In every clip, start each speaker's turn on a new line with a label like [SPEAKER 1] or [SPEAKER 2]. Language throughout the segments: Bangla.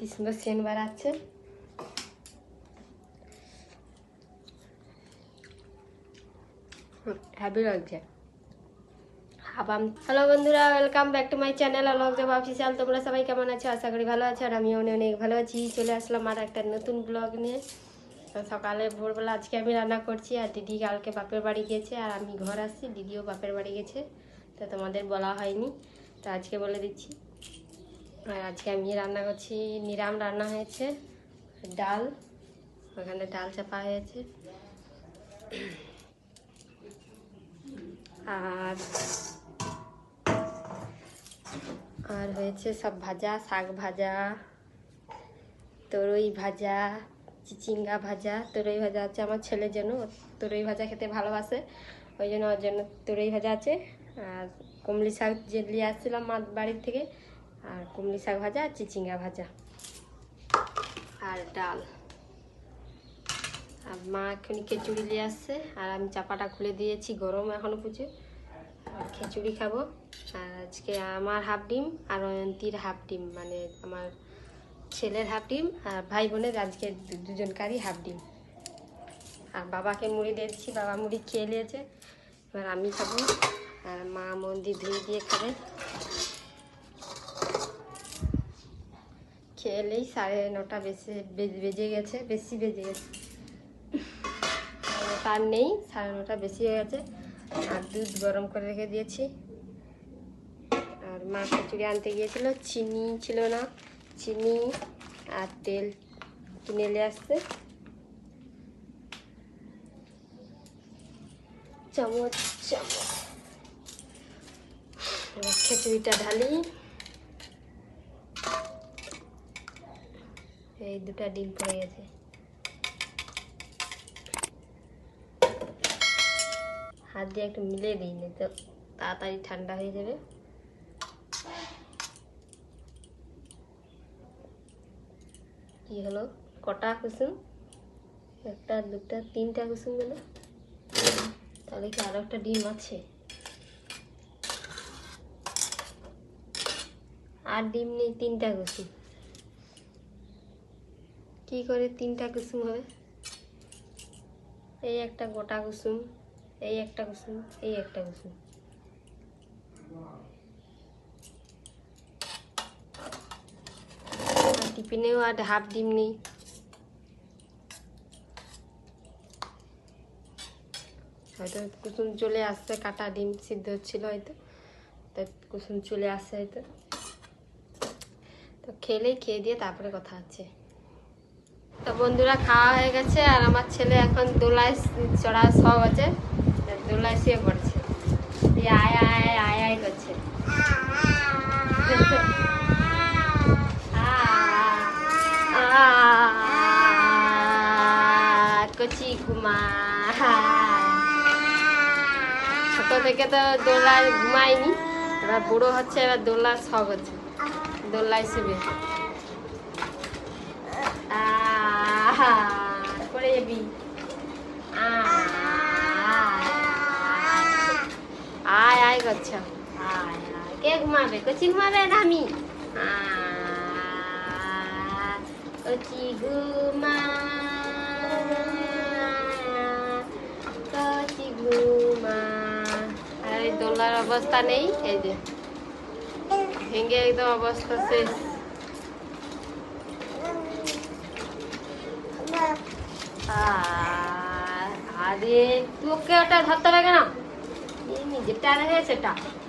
[SPEAKER 1] কি সুন্দর সেন বাড়াচ্ছে হ্যাপি লাগছে হাবাম হ্যালো বন্ধুরা welcome back to my channel Alok job official তোমরা সবাই কেমন আছো? আশা করি ভালো আছো আর আমি অনেক অনেক ভালো আছি। চলে আসলাম আর একটা নতুন ব্লগ নিয়ে। সকালে ভোরবেলা আজকে আমি রান্না করছি আর দিদি কালকে বাপের বাড়ি গেছে আর আমি ঘর আসছি দিদিও বাপের বাড়ি গেছে তো তোমাদের বলা হয়নি। তো আজকে বলে দিচ্ছি। আর আজকে আমি রান্না করছি, নিরাম রান্না হয়েছে, ডাল, ওখানে ডাল চাপা হয়েছে। আর আর হয়েছে সব ভাজা, শাক ভাজা, তরই ভাজা, চিচিঙ্গা ভাজা। তরই ভাজা আছে আমার ছেলের জন্য তরই ভাজা খেতে ভালোবাসে, ওই জন্য ওর জন্য তরই ভাজা আছে। আর কুমলি শাক যে নিয়ে আসছিলাম মা বাড়ির থেকে আর কুমলি শাক ভাজা আর চিচিঙ্গা ভাজা। আর ডাল। আর মা এখনই খিচুড়ি নিয়ে আসছে। আর আমি চাপাটা খুলে দিয়েছি, গরম এখনও পুজো খিচুড়ি খাব। আর আজকে আমার হাফ ডিম আর অয়ন্তীর হাফ ডিম মানে আমার ছেলের হাফ ডিম আর ভাই বোনের আজকে দুজনকারই হাফ ডিম। আর বাবাকে মুড়ি দিয়েছি বাবা মুড়ি খেয়ে নিয়েছে। এবার আমি খাব। আর মা মন্দির ধুয়ে দিয়ে খাবে। খেলেই সাড়ে নটা বেশি বেজ- বেজে গেছে, বেশি বেজে গেছে। তার নেই, সাড়ে নটা বেশি হয়ে গেছে। আর দুধ গরম করে রেখে দিয়েছি। আর মা খিচুড়ি আনতে গিয়েছিল, চিনি ছিল না, চিনি আর তেল কিনে নিয়ে আসতে চামচ চামচ। খিচুড়িটা ঢালি। এই দুটা ডিম পড়ে গেছে। হাত দিয়ে একটু মিলিয়ে দিই না তো তাড়াতাড়ি ঠান্ডা হয়ে যাবে। কি হলো? কটা কুসুম? একটা, দুটা, তিনটা কুসুম গেল তাহলে কি আরও একটা ডিম আছে? আর ডিম নেই, তিনটা কুসুম। কি করে তিনটা কুসুম হবে? এই একটা গোটা কুসুম, এই একটা কুসুম, এই একটা কুসুম। টিফিনেও আর হাফ ডিম নেই। হয়তো কুসুম চলে আসছে, কাটা ডিম সিদ্ধ হচ্ছিল হয়তো। তাই কুসুম চলে আসছে হয়তো। তো খেলেই খেয়ে দিয়ে তারপরে কথা হচ্ছে। তো বন্ধুরা খাওয়া হয়ে গেছে আর আমার ছেলে এখন দোলায় চড়া সব আছে। তা দোলায় শুয়ে পড়ছে। দিয়ে আয় আয় আয় আয় করছে। কচি ঘুমা। ছোট থেকে তো দোলায় ঘুমায়নি। এবার বুড়ো হচ্ছে, এবার দোলার সব হচ্ছে। দোলায় শুবে। আহা, করে যাবি আয় আয় করছ আয় আয় কে ঘুমাবে কচি ঘুমাবে না আমি কচি ঘুমা কচি ঘুমা আর দোলার অবস্থা নেই এই যে ভেঙে একদম অবস্থা শেষ আ- আরে, তোকে ওটা ধরতে হবে কেন?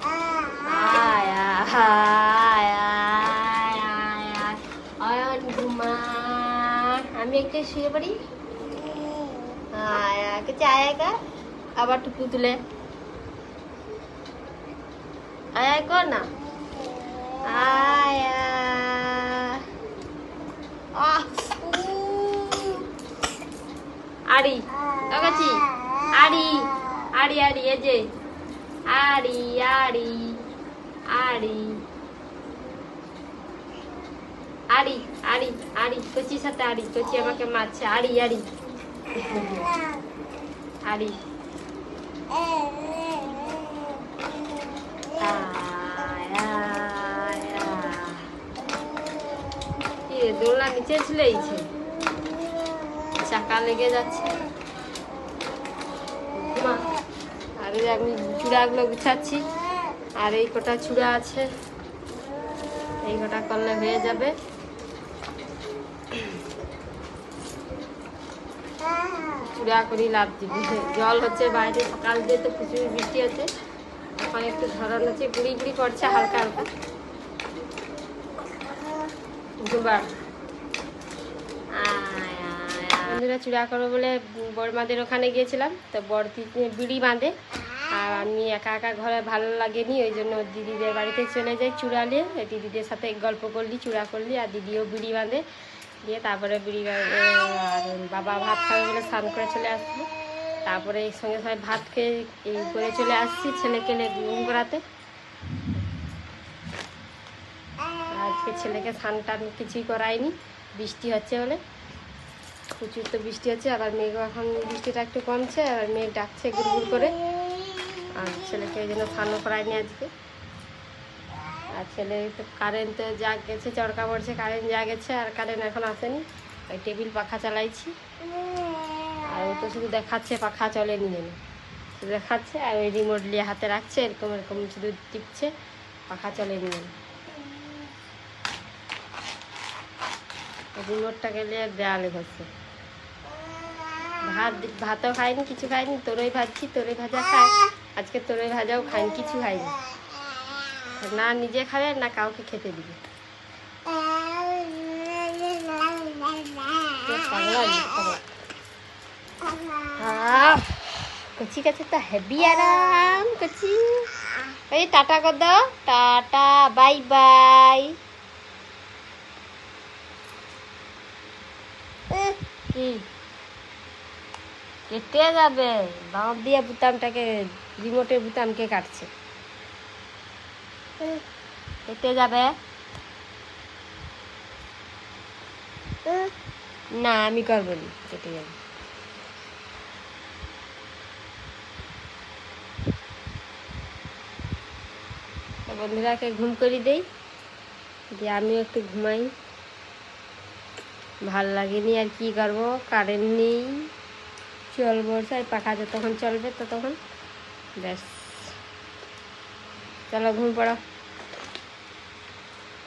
[SPEAKER 1] আয় আয় আয় আয় আমি একটু শুয়ে পড়ি। আয় আয় কিছু আয় আয় আবার টুকু তুলে। আয় কর না। আয় আয় আহ উহ। আড়ি, লাগাচ্ছি। আড়ি আড়ি আড়ি, এই যে। আড়ি আড়ি আড়ি। আড়ি আড়ি আড়ি কচির সাথে আড়ি, কচি আমাকে মারছে। আড়ি আড়ি। আড়ি। দোলনা নিচে ছিলেইছে চাকা লেগে যাচ্ছে। মা, আর আমি চূড়াগুলো গুছাচ্ছি। আর এই কটা চূড়া আছে, এই কটা করলে হয়ে যাবে। চূড়া করি, লাভ দিবি জল হচ্ছে বাইরে, সকাল দিয়ে তো প্রচুর বৃষ্টি হচ্ছে। এখন একটু ধরন আছে গুড়ি গুড়ি করছে হালকা হালকা। দুবার। বন্ধুরা চূড়া করব বলে বড়মাদের ওখানে গিয়েছিলাম। তো বড় বিড়ি বাঁধে। আর আমি একা একা ঘরে ভালো লাগেনি, ওই জন্য দিদিদের বাড়িতে চলে যাই চূড়া নিয়ে। দিদিদের সাথে গল্প করলি, চূড়া করলি, আর দিদিও বিড়ি বাঁধে। দিয়ে তারপরে বিড়ি আর বাবা ভাত খাবে বলে স্নান করে চলে আসলো। তারপরে এই সঙ্গে সঙ্গে ভাত খেয়ে করে চলে আসছি ছেলেকে ঘুম করাতে আজকে ছেলেকে স্নান টান কিছুই করায়নি, বৃষ্টি হচ্ছে বলে। প্রচুর তো বৃষ্টি হচ্ছে আবার মেঘ এখন বৃষ্টিটা একটু কমছে আর মেঘ ডাকছে গুড়গুড় করে। আর ছেলেকে ওই জন্য স্নানও করায়নি আজকে। আর ছেলে তো কারেন্ট যা গেছে চড়কা পড়ছে কারেন্ট যা গেছে, আর কারেন্ট এখন আসেনি। ওই টেবিল পাখা চালাইছি। আর ও তো শুধু দেখাচ্ছে, পাখা চলেনি যেন শুধু দেখাচ্ছে, আর ওই রিমোট নিয়ে হাতে রাখছে, এরকম এরকম শুধু টিপছে, পাখা চলেনি যেন রিমোটটা গেলে দেয়ালে ধরছে ভাত ভাতও খাইনি কিছু খাইনি তোরই ভাজছি তোরই ভাজা খাই। আজকে তোরই ভাজাও খাইনি কিছু খাইনি। না নিজে খাবে না কাউকে খেতে দিবে। কচি কাছে তো হেভি আরাম কচি। এই টাটা কর দাও টাটা বাই বাই। কি? কেটে যাবে। বাঁধ দিয়ে বুতামটাকে, রিমোটের বুতাম কে কাটছে। কেটে যাবে? না, আমি করব না, কেটে যাবে। বন্ধুরাকে ঘুম করে দেই, দিয়ে আমিও একটু ঘুমাই। ভালো লাগেনি আর কি করব কারেন্ট নেই। চলবো সাই পাখা যতক্ষণ চলবে ততক্ষণ ব্যাস। চলো ঘুম পড়ো।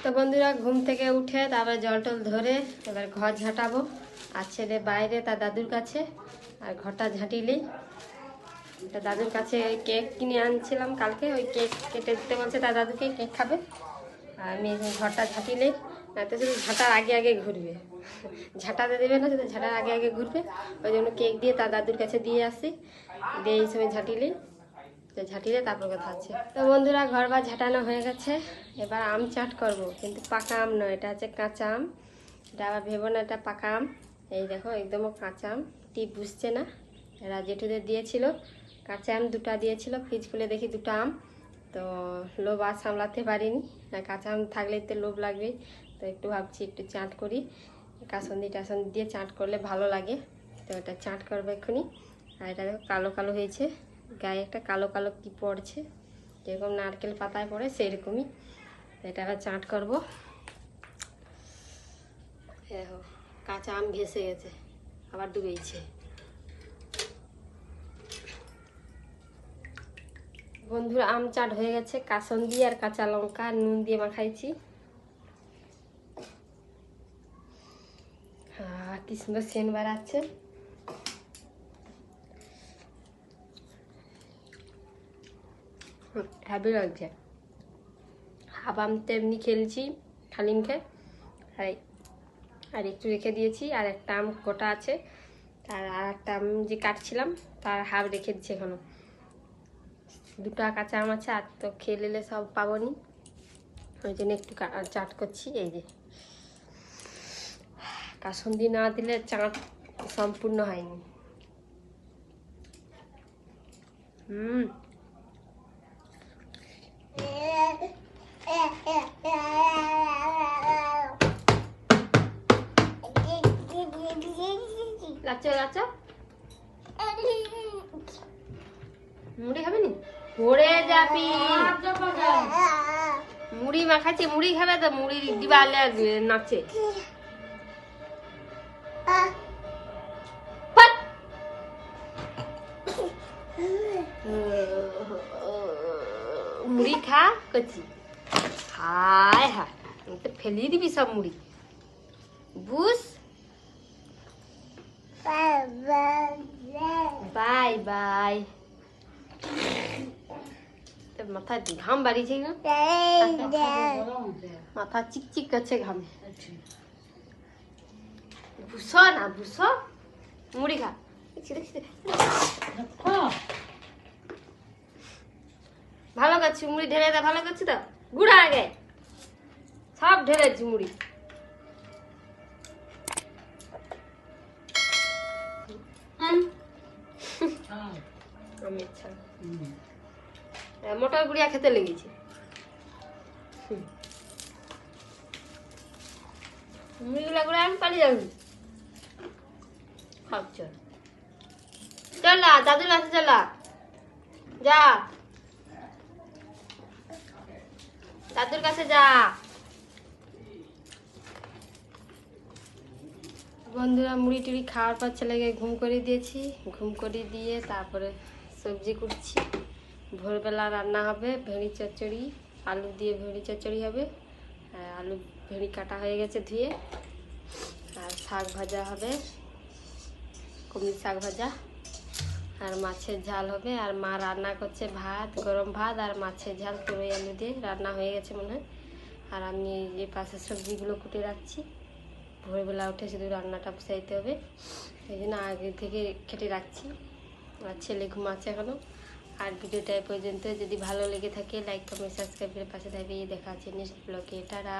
[SPEAKER 1] তো বন্ধুরা, ঘুম থেকে উঠে তারপরে জল টল ধরে এবার ঘর ঝাঁটাবো। আর ছেলে বাইরে তার দাদুর কাছে, আর ঘরটা ঝাঁটিলেই। তা দাদুর কাছে কেক কিনে আনছিলাম কালকে, ওই কেক কেটে দিতে বলছে, তার দাদুকে কেক খাবে। আর আমি ঘরটা ঝাঁটিলেই। এত শুধু ঝাঁটার আগে আগে ঘুরবে। ঝাঁটাতে দেবে না শুধু ঝাঁটার আগে আগে ঘুরবে। ওই জন্য কেক দিয়ে তার দাদুর কাছে দিয়ে আসি। দিয়ে এই সময় ঝাঁটিলেই তো ঝাঁটিলে তারপর কথা আছে তো বন্ধুরা, ঘর বা ঝাঁটানো হয়ে গেছে। এবার আম চাট করব। কিন্তু পাকা আম নয়, এটা হচ্ছে কাঁচা আম। এটা আবার ভেবো না, এটা পাকা আম। এই দেখো, একদমও কাঁচা আম। টিপ বুঝছে না। এরা জেঠুদের দিয়েছিল। কাঁচা আম দুটা দিয়েছিল। ফ্রিজ খুলে দেখি দুটো আম। তো লোভ আর সামলাতে পারিনি। কাঁচা আম থাকলে তো লোভ লাগবেই। তো একটু ভাবছি একটু চাট করি। কাসন্দি টাসন্দি দিয়ে চাট করলে ভালো লাগে। তো এটা চাট করব এক্ষুনি। আর এটা দেখো কালো কালো হয়েছে। গায়ে একটা কালো কালো কি পড়ছে। যেরকম নারকেল পাতায় পড়ে সেরকমই। এটা আবার চাট করব। কাঁচা আম ভেসে গেছে, আবার ডুবেছে বন্ধুরা, আম চাট হয়ে গেছে। কাসন্দি আর কাঁচা লঙ্কা নুন দিয়ে মাখাইছি আহ, কি সুন্দর সেন বাড়াচ্ছে হ্যাপি লাগছে হাফ আম তো এমনি খেলছি খালি মুখে আর আর একটু রেখে দিয়েছি আর একটা আম গোটা আছে আর আর একটা আম যে কাটছিলাম তার হাফ রেখে দিচ্ছি এখনও দুটো কাঁচা আম আছে আর তো খেয়ে নিলে সব পাবো নি ওই জন্য একটু চাট করছি এই যে কাসন্দি না দিলে চাট সম্পূর্ণ হয়নি। হুম। মুড়ি খাবে নি? যাবি। মুড়ি মাখাচ্ছি, মুড়ি খাবে তো মুড়ি দিবা নাচে। মুড়ি খা কচি হায় হায় আমি তো ফেলিয়ে দিবি সব মুড়ি বুঝ বাই বাই তোর মাথায় ঘাম বাড়িয়েছে না মাথা চিকচিক করছে ঘামে ভুস না ভুস মুড়ি খা। দেখছি। ভালো করছি মুড়ি ঢেলে দে ভালো করছি তো? গুড়া আগে। সব ঢেলেছি মুড়ি। আমি ইচ্ছা। মোটর গুড়িয়া খেতে লেগেছে। মুড়িগুলা গুড়া আমি পালিয়ে যাবি। খাপ চল না দাদুর কাছে চল। যা দাদুর কাছে যা। বন্ধুরা, মুড়ি টুড়ি খাওয়ার পর ছেলেকে ঘুম করে দিয়েছি। ঘুম করে দিয়ে তারপরে সবজি কুটছি। ভোরবেলা রান্না হবে ভেড়ি চচ্চড়ি, আলু দিয়ে ভেড়ি চচ্চড়ি হবে। আলু ভেড়ি কাটা হয়ে গেছে ধুয়ে। আর শাক ভাজা হবে। কুমড়ি শাক ভাজা। আর মাছের ঝাল হবে। আর মা রান্না করছে ভাত, গরম ভাত আর মাছের ঝাল তুরই আলু দিয়ে। রান্না হয়ে গেছে মনে হয়। আর আমি এই যে পাশে সবজিগুলো কুটে রাখছি। ভোরবেলা উঠে শুধু রান্নাটা বসাইতে হবে। এই জন্য আগে থেকে কেটে রাখছি। আর ছেলে ঘুমাচ্ছে এখনও আর ভিডিওটা পর্যন্ত যদি ভালো লেগে থাকে লাইক কমেন্ট সাবস্ক্রাইবের পাশে থাকবে। দেখা আছে নেক্সট ব্লগে টাটা!